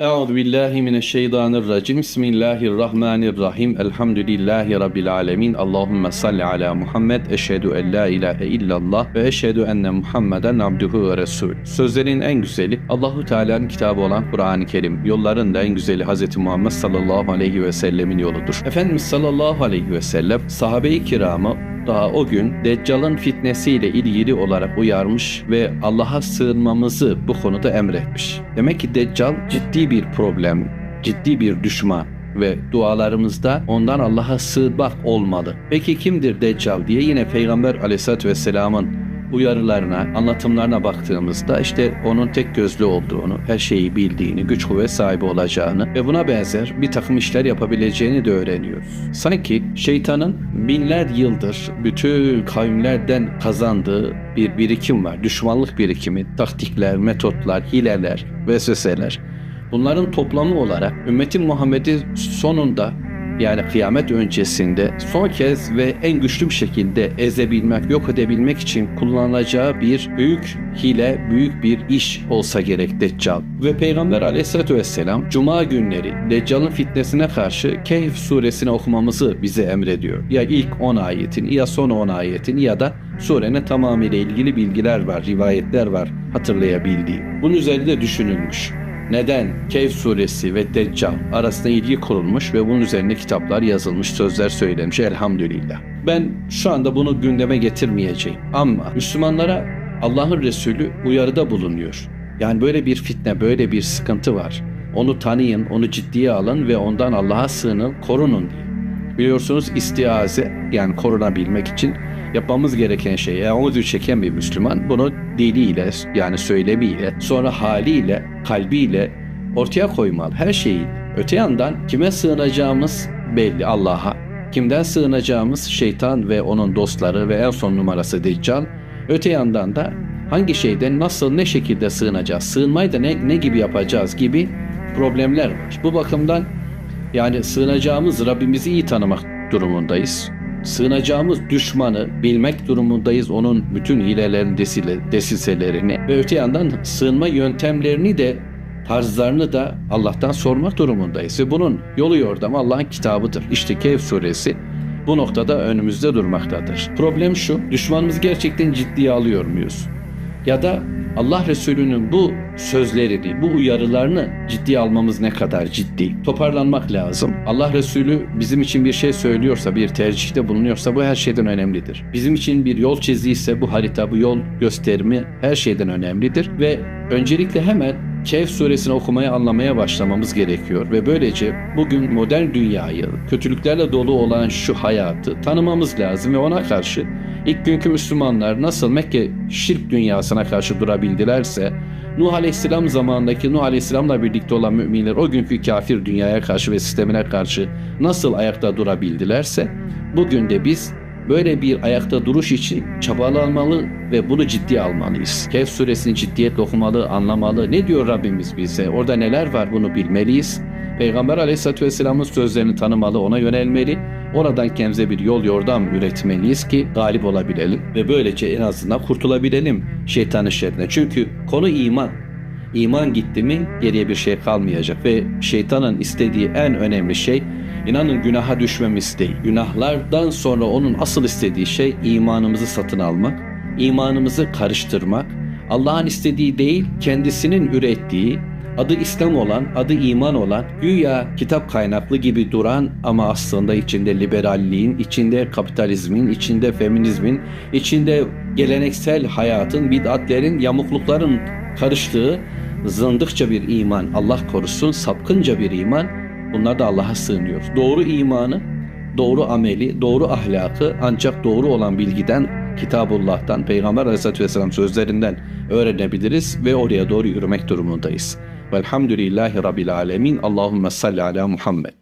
Euzu billahi mineşşeytanirracim. Bismillahirrahmanirrahim. Elhamdülillahi rabbil alamin. Allahumme salli ala Muhammed. Eşhedü en la ilahe illallah ve eşhedü enne Muhammeden abduhu ve resul. Sözlerin en güzeli Allahu Teala'nın kitabı olan Kur'an-ı Kerim. Yolların da en güzeli Hz. Muhammed sallallahu aleyhi ve sellemin yoludur. Efendimiz sallallahu aleyhi ve sellem sahabe-i kiramı daha o gün Deccal'ın fitnesiyle ilgili olarak uyarmış ve Allah'a sığınmamızı bu konuda emretmiş. Demek ki Deccal ciddi bir problem, ciddi bir düşman ve dualarımızda ondan Allah'a sığınmak olmalı. Peki kimdir Deccal diye yine Peygamber aleyhissalatü vesselamın uyarılarına, anlatımlarına baktığımızda işte onun tek gözlü olduğunu, her şeyi bildiğini, güç kuvvet sahibi olacağını ve buna benzer bir takım işler yapabileceğini de öğreniyoruz. Sanki şeytanın binler yıldır bütün kavimlerden kazandığı bir birikim var. Düşmanlık birikimi, taktikler, metotlar, hileler, vesveseler. Bunların toplamı olarak ümmetin Muhammed'i sonunda yani kıyamet öncesinde son kez ve en güçlü bir şekilde ezebilmek, yok edebilmek için kullanılacağı bir büyük hile, büyük bir iş olsa gerek Deccal. Ve Peygamber aleyhissalatü vesselam Cuma günleri Deccal'ın fitnesine karşı Kehf suresini okumamızı bize emrediyor. Ya ilk 10 ayetin ya son 10 ayetin ya da surenin tamamıyla ilgili bilgiler var, rivayetler var hatırlayabildiğim. Bunun üzerinde düşünülmüş neden Kehf suresi ve Deccal arasında ilgi kurulmuş ve bunun üzerine kitaplar yazılmış, sözler söylenmiş elhamdülillah. Ben şu anda bunu gündeme getirmeyeceğim ama Müslümanlara Allah'ın Resulü uyarıda bulunuyor. Yani böyle bir fitne, böyle bir sıkıntı var. Onu tanıyın, onu ciddiye alın ve ondan Allah'a sığının, korunun diye. Biliyorsunuz istiaze yani korunabilmek için yapmamız gereken şey eûzü çeken bir Müslüman bunu diliyle yani söylemiyle sonra haliyle kalbiyle ortaya koymalı her şeyi. Öte yandan kime sığınacağımız belli Allah'a. Kimden sığınacağımız şeytan ve onun dostları ve en son numarası Deccal. Öte yandan da hangi şeyden nasıl ne şekilde sığınacağız, sığınmayı da ne, ne gibi yapacağız gibi problemler var. Bu bakımdan yani sığınacağımız Rabbimizi iyi tanımak durumundayız. Sığınacağımız düşmanı bilmek durumundayız. Onun bütün hilelerini, desile, desiselerini ve öte yandan sığınma yöntemlerini de tarzlarını da Allah'tan sormak durumundayız. Ve bunun yolu yordamı Allah'ın kitabıdır. İşte Kehf suresi bu noktada önümüzde durmaktadır. Problem şu, düşmanımızı gerçekten ciddiye alıyor muyuz? Ya da Allah Resulü'nün bu sözlerini, bu uyarılarını ciddiye almamız ne kadar ciddi? Toparlanmak lazım. Allah Resulü bizim için bir şey söylüyorsa, bir tercihte bulunuyorsa bu her şeyden önemlidir. Bizim için bir yol çizdiyse bu harita, bu yol gösterimi her şeyden önemlidir ve öncelikle hemen Kehf suresini okumaya anlamaya başlamamız gerekiyor ve böylece bugün modern dünyayı, kötülüklerle dolu olan şu hayatı tanımamız lazım ve ona karşı ilk günkü Müslümanlar nasıl Mekke şirk dünyasına karşı durabildilerse Nuh Aleyhisselam zamanındaki Nuh Aleyhisselam'la birlikte olan müminler o günkü kafir dünyaya karşı ve sistemine karşı nasıl ayakta durabildilerse bugün de biz böyle bir ayakta duruş için çabalanmalı ve bunu ciddiye almalıyız. Kehf suresini ciddiyetle okumalı, anlamalı. Ne diyor Rabbimiz bize? Orada neler var bunu bilmeliyiz. Peygamber aleyhissalatü vesselamın sözlerini tanımalı, ona yönelmeli. Oradan kendimize bir yol yordam üretmeliyiz ki galip olabilelim ve böylece en azından kurtulabilelim şeytanın şerrinden. Çünkü konu iman. İman gitti mi geriye bir şey kalmayacak ve şeytanın istediği en önemli şey inanın günaha düşmemiz değil. Günahlardan sonra onun asıl istediği şey imanımızı satın almak, imanımızı karıştırmak, Allah'ın istediği değil kendisinin ürettiği adı İslam olan, adı iman olan, güya kitap kaynaklı gibi duran ama aslında içinde liberalliğin, içinde kapitalizmin, içinde feminizmin, içinde geleneksel hayatın, bid'atlerin, yamuklukların karıştığı zındıkça bir iman, Allah korusun sapkınca bir iman, bunlar da Allah'a sığınıyor. Doğru imanı, doğru ameli, doğru ahlakı ancak doğru olan bilgiden Kitabullah'tan, Peygamber Aleyhisselatü Vesselam sözlerinden öğrenebiliriz ve oraya doğru yürümek durumundayız. Velhamdülillahi Rabbil Alemin. Allahümme salli ala Muhammed.